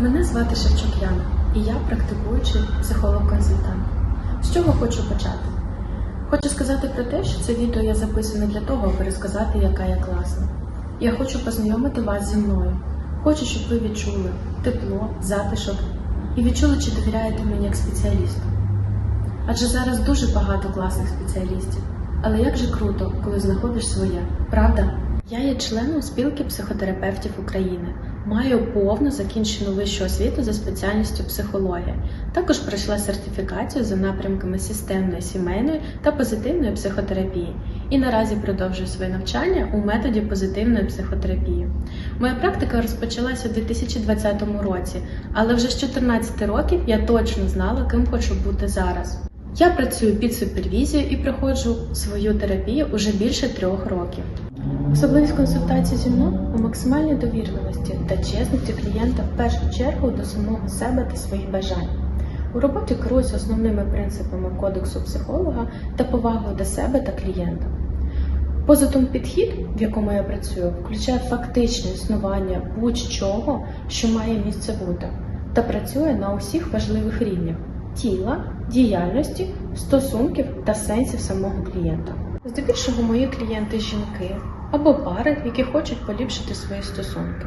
Мене звати Шевчук Яна, і я практикуючий психолог-консультант. З чого хочу почати? Хочу сказати про те, що це відео я записую не для того, аби розказати, яка я класна. Я хочу познайомити вас зі мною. Хочу, щоб ви відчули тепло, затишок і відчули, чи довіряєте мені як спеціалісту. Адже зараз дуже багато класних спеціалістів. Але як же круто, коли знаходиш своє, правда? Я є членом спілки психотерапевтів України. Маю повну закінчену вищу освіту за спеціальністю психологія. Також пройшла сертифікацію за напрямками системної, сімейної та позитивної психотерапії. І наразі продовжую своє навчання у методі позитивної психотерапії. Моя практика розпочалася у 2020 році, але вже з 14 років я точно знала, ким хочу бути зараз. Я працюю під супервізією і проходжу свою терапію уже більше трьох років. Особливість консультації зі мною у максимальній довірливості та чесності клієнта в першу чергу до самого себе та своїх бажань. У роботі керуюся основними принципами кодексу психолога та повагою до себе та клієнта. Позитум підхід, в якому я працюю, включає фактичне існування будь-чого, що має місце бути, та працює на усіх важливих рівнях тіла, діяльності, стосунків та сенсів самого клієнта. Здебільшого мої клієнти жінки або пари, які хочуть поліпшити свої стосунки.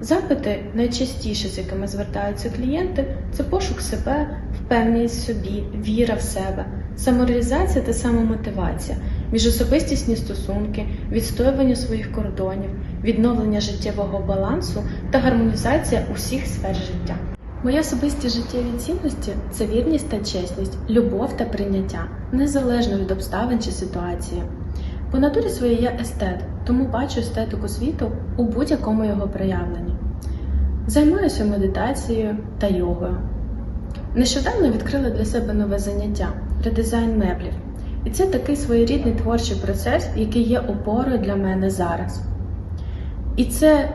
Запити, найчастіше, з якими звертаються клієнти, це пошук себе, впевненість в собі, віра в себе, самореалізація та самомотивація, міжособистісні стосунки, відстоювання своїх кордонів, відновлення життєвого балансу та гармонізація усіх сфер життя. Мої особисті життєві цінності це вірність та чесність, любов та прийняття, незалежно від обставин чи ситуації. По натурі своїй я естет, тому бачу естетику світу у будь-якому його проявленні. Займаюся медитацією та йогою. Нещодавно відкрила для себе нове заняття редизайн меблів. І це такий своєрідний творчий процес, який є опорою для мене зараз. І це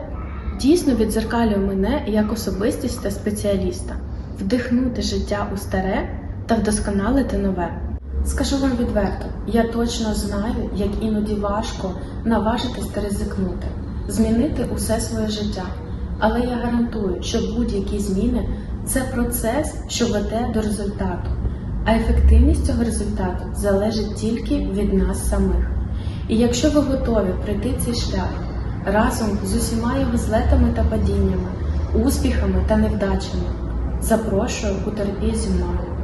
дійсно відзеркалює мене як особистість та спеціаліста, вдихнути життя у старе та вдосконалити нове. Скажу вам відверто, я точно знаю, як іноді важко наважитись та ризикнути, змінити усе своє життя. Але я гарантую, що будь-які зміни це процес, що веде до результату, а ефективність цього результату залежить тільки від нас самих. І якщо ви готові пройти цей шлях разом з усіма його злетами та падіннями, успіхами та невдачами, запрошую у терапію зі мною.